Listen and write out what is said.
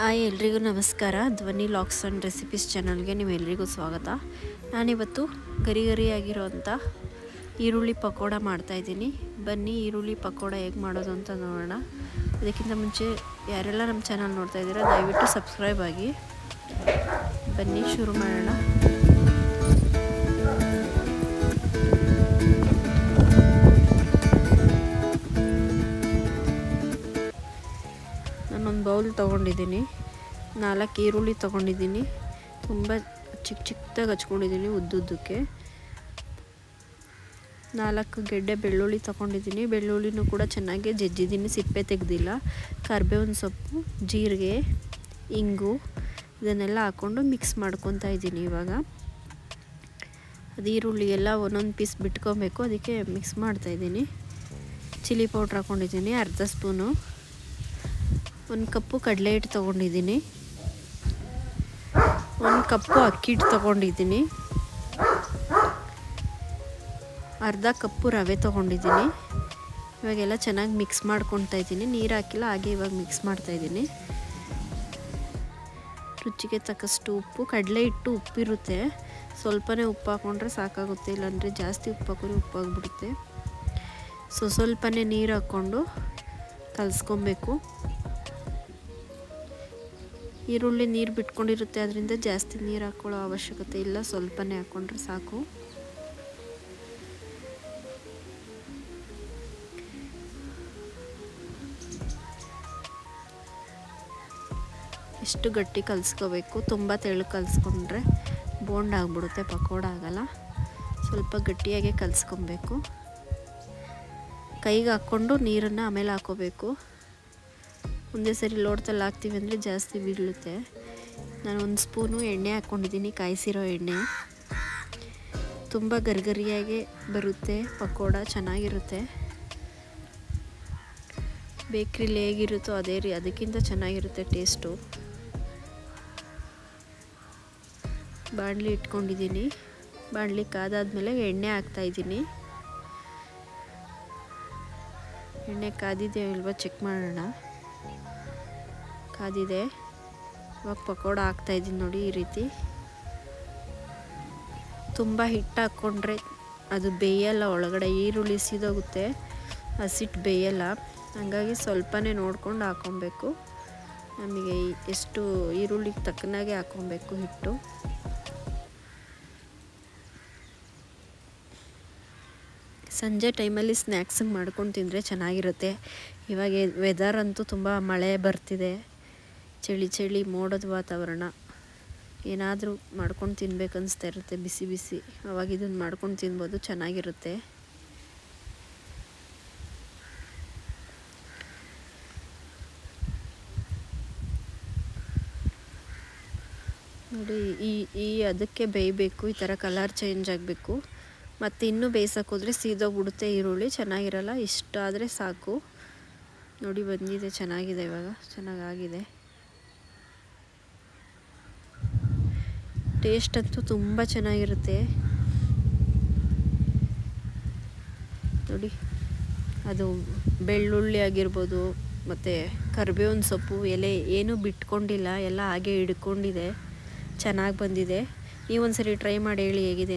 Hi, ಎಲ್ರಿಗೂ ನಮಸ್ಕಾರ. ಧ್ವನಿ ಲಾಕ್ಸ್ ಆ್ಯಂಡ್ ರೆಸಿಪೀಸ್ ಚಾನಲ್ಗೆ ನಿಮ್ಮೆಲ್ಲರಿಗೂ ಸ್ವಾಗತ. ನಾನಿವತ್ತು ಗರಿ ಗರಿಯಾಗಿರೋವಂಥ ಈರುಳ್ಳಿ ಪಕೋಡ ಮಾಡ್ತಾಯಿದ್ದೀನಿ ಬನ್ನಿ, ಈರುಳ್ಳಿ ಪಕೋಡ ಹೇಗೆ ಮಾಡೋದು ಅಂತ ನೋಡೋಣ. ಅದಕ್ಕಿಂತ ಮುಂಚೆ ಯಾರೆಲ್ಲ ನಮ್ಮ ಚಾನಲ್ ನೋಡ್ತಾ ಇದ್ದೀರಾ, ದಯವಿಟ್ಟು ಸಬ್ಸ್ಕ್ರೈಬ್ ಆಗಿ. ಬನ್ನಿ, ಶುರು ಮಾಡೋಣ. ನಾನೊಂದು ಬೌಲ್ ತೊಗೊಂಡಿದ್ದೀನಿ. ನಾಲ್ಕು ಈರುಳ್ಳಿ ತೊಗೊಂಡಿದ್ದೀನಿ. ತುಂಬ ಚಿಕ್ಕ ಚಿಕ್ಕದಾಗಿ ಹಚ್ಕೊಂಡಿದ್ದೀನಿ ಉದ್ದುದ್ದಕ್ಕೆ. ನಾಲ್ಕು ಗೆಡ್ಡೆ ಬೆಳ್ಳುಳ್ಳಿ ತೊಗೊಂಡಿದ್ದೀನಿ. ಬೆಳ್ಳುಳ್ಳಿನೂ ಕೂಡ ಚೆನ್ನಾಗಿ ಜಜ್ಜಿದ್ದೀನಿ, ಸಿಪ್ಪೆ ತೆಗೆದಿಲ್ಲ. ಕರ್ಬೇವಿನ ಸೊಪ್ಪು, ಜೀರಿಗೆ, ಇಂಗು ಇದನ್ನೆಲ್ಲ ಹಾಕ್ಕೊಂಡು ಮಿಕ್ಸ್ ಮಾಡ್ಕೊತಾ ಇದ್ದೀನಿ ಇವಾಗ. ಅದು ಈರುಳ್ಳಿ ಎಲ್ಲ ಒಂದೊಂದು ಪೀಸ್ ಬಿಟ್ಕೊಬೇಕು, ಅದಕ್ಕೆ ಮಿಕ್ಸ್ ಮಾಡ್ತಾಯಿದ್ದೀನಿ ಚಿಲ್ಲಿ ಪೌಡ್ರ್ ಹಾಕ್ಕೊಂಡಿದ್ದೀನಿ ಅರ್ಧ ಸ್ಪೂನು. ಒಂದು ಕಪ್ಪು ಕಡಲೆ ಹಿಟ್ಟು ತೊಗೊಂಡಿದ್ದೀನಿ. ಒಂದು ಕಪ್ಪು ಅಕ್ಕಿ ಹಿಟ್ಟು ತೊಗೊಂಡಿದ್ದೀನಿ. ಅರ್ಧ ಕಪ್ಪು ರವೆ ತೊಗೊಂಡಿದ್ದೀನಿ. ಇವಾಗೆಲ್ಲ ಚೆನ್ನಾಗಿ ಮಿಕ್ಸ್ ಮಾಡ್ಕೊತಾ ಇದ್ದೀನಿ. ನೀರು ಹಾಕಿಲ್ಲ, ಹಾಗೆ ಇವಾಗ ಮಿಕ್ಸ್ ಮಾಡ್ತಾಯಿದ್ದೀನಿ ರುಚಿಗೆ ತಕ್ಕಷ್ಟು ಉಪ್ಪು ಕಡಲೆ ಹಿಟ್ಟು ಉಪ್ಪಿರುತ್ತೆ. ಸ್ವಲ್ಪನೇ ಉಪ್ಪು ಹಾಕ್ಕೊಂಡ್ರೆ ಸಾಕಾಗುತ್ತೆ, ಇಲ್ಲಾಂದರೆ ಜಾಸ್ತಿ ಉಪ್ಪು ಹಾಕಿದ್ರೆ ಉಪ್ಪಾಗ್ಬಿಡುತ್ತೆ ಸೊ, ಸ್ವಲ್ಪನೇ ನೀರು ಹಾಕ್ಕೊಂಡು ಕಲಿಸ್ಕೊಬೇಕು. ಈರುಳ್ಳಿ ನೀರು ಬಿಟ್ಕೊಂಡಿರುತ್ತೆ, ಅದರಿಂದ ಜಾಸ್ತಿ ನೀರು ಹಾಕ್ಕೊಳ್ಳೋ ಅವಶ್ಯಕತೆ ಇಲ್ಲ. ಸ್ವಲ್ಪನೇ ಹಾಕ್ಕೊಂಡ್ರೆ ಸಾಕು. ಎಷ್ಟು ಗಟ್ಟಿ ಕಲಿಸ್ಕೋಬೇಕು? ತುಂಬ ತೆಳು ಕಲಿಸ್ಕೊಂಡ್ರೆ ಬೋಂಡ್ ಆಗಿಬಿಡುತ್ತೆ, ಪಕೋಡ ಆಗಲ್ಲ. ಸ್ವಲ್ಪ ಗಟ್ಟಿಯಾಗೆ ಕಲಿಸ್ಕೊಬೇಕು. ಕೈಗೆ ಹಾಕ್ಕೊಂಡು ನೀರನ್ನು ಆಮೇಲೆ ಹಾಕೋಬೇಕು. ಒಂದೇ ಸರಿ ಲೋಟದಲ್ಲಿ ಹಾಕ್ತೀವಿ ಅಂದರೆ ಜಾಸ್ತಿ ಬೀಳುತ್ತೆ. ನಾನು ಒಂದು ಸ್ಪೂನು ಎಣ್ಣೆ ಹಾಕ್ಕೊಂಡಿದ್ದೀನಿ, ಕಾಯಿಸಿರೋ ಎಣ್ಣೆ. ತುಂಬ ಗರ್ಗರಿಯಾಗಿ ಬರುತ್ತೆ, ಪಕೋಡ ಚೆನ್ನಾಗಿರುತ್ತೆ. ಬೇಕ್ರಿಲಿ ಹೇಗಿರುತ್ತೋ ಅದೇ ರೀ, ಅದಕ್ಕಿಂತ ಚೆನ್ನಾಗಿರುತ್ತೆ ಟೇಸ್ಟು. ಬಾಣಲಿ ಇಟ್ಕೊಂಡಿದ್ದೀನಿ. ಬಾಣಲಿ ಕಾದಾದಮೇಲೆ ಎಣ್ಣೆ ಹಾಕ್ತಾಯಿದ್ದೀನಿ ಎಣ್ಣೆ ಕಾದಿದೆಯೋ ಇಲ್ವೋ ಚೆಕ್ ಮಾಡೋಣ. ಕಾದಿದೆ. ಇವಾಗ ಪಕೋಡ ಹಾಕ್ತಾಯಿದ್ದೀನಿ ನೋಡಿ ಈ ರೀತಿ. ತುಂಬ ಹಿಟ್ಟು ಹಾಕ್ಕೊಂಡ್ರೆ ಅದು ಬೇಯಲ್ಲ, ಒಳಗಡೆ ಈರುಳ್ಳಿ ಸೀದೋಗುತ್ತೆ. ಹಸಿಟ್ಟು ಬೇಯಲ್ಲ. ಹಾಗಾಗಿ ಸ್ವಲ್ಪನೇ ನೋಡ್ಕೊಂಡು ಹಾಕ್ಕೊಬೇಕು ನಮಗೆ ಎಷ್ಟು ಈರುಳ್ಳಿಗೆ ತಕ್ಕನಾಗೆ ಹಾಕ್ಕೊಬೇಕು ಹಿಟ್ಟು. ಸಂಜೆ ಟೈಮಲ್ಲಿ ಸ್ನ್ಯಾಕ್ಸಿಗೆ ಮಾಡ್ಕೊಂಡು ತಿಂದರೆ ಚೆನ್ನಾಗಿರುತ್ತೆ. ಇವಾಗ ವೆದರ್ ಅಂತೂ ತುಂಬ ಮಳೆ ಬರ್ತಿದೆ. ಚಳಿ ಚಳಿ ಮೋಡದ ವಾತಾವರಣ. ಏನಾದರೂ ಮಾಡ್ಕೊಂಡು ತಿನ್ಬೇಕು ಅನಿಸ್ತಾ ಇರುತ್ತೆ, ಬಿಸಿ ಬಿಸಿ. ಅವಾಗ ಇದನ್ನು ಮಾಡ್ಕೊಂಡು ತಿನ್ಬೋದು, ಚೆನ್ನಾಗಿರುತ್ತೆ. ನೋಡಿ, ಈ ಈ ಅದಕ್ಕೆ ಬೇಯಬೇಕು, ಈ ಥರ ಕಲರ್ ಚೇಂಜ್ ಆಗಬೇಕು. ಮತ್ತು ಇನ್ನೂ ಬೇಯಿಸೋಕೆ ಹೋದರೆ ಸೀದೋಗ್ಬಿಡುತ್ತೆ ಈರುಳ್ಳಿ ಚೆನ್ನಾಗಿರಲ್ಲ, ಇಷ್ಟ ಆದರೆ ಸಾಕು. ನೋಡಿ, ಬಂದಿದೆ, ಚೆನ್ನಾಗಿದೆ ಇವಾಗ, ಚೆನ್ನಾಗಾಗಿದೆ. ಟೇಸ್ಟ್ ಅಂತೂ ತುಂಬ ಚೆನ್ನಾಗಿರುತ್ತೆ. ನೋಡಿ, ಅದು ಬೆಳ್ಳುಳ್ಳಿ ಆಗಿರ್ಬೋದು, ಮತ್ತು ಕರಿಬೇವಿನ ಸೊಪ್ಪು, ಎಲೆ ಏನೂ ಬಿಟ್ಕೊಂಡಿಲ್ಲ, ಎಲ್ಲ ಹಾಗೆ ಹಿಡ್ಕೊಂಡಿದೆ. ಚೆನ್ನಾಗಿ ಬಂದಿದೆ. ನೀವೊಂದ್ಸರಿ ಟ್ರೈ ಮಾಡಿ ಹೇಳಿ ಹೇಗಿದೆ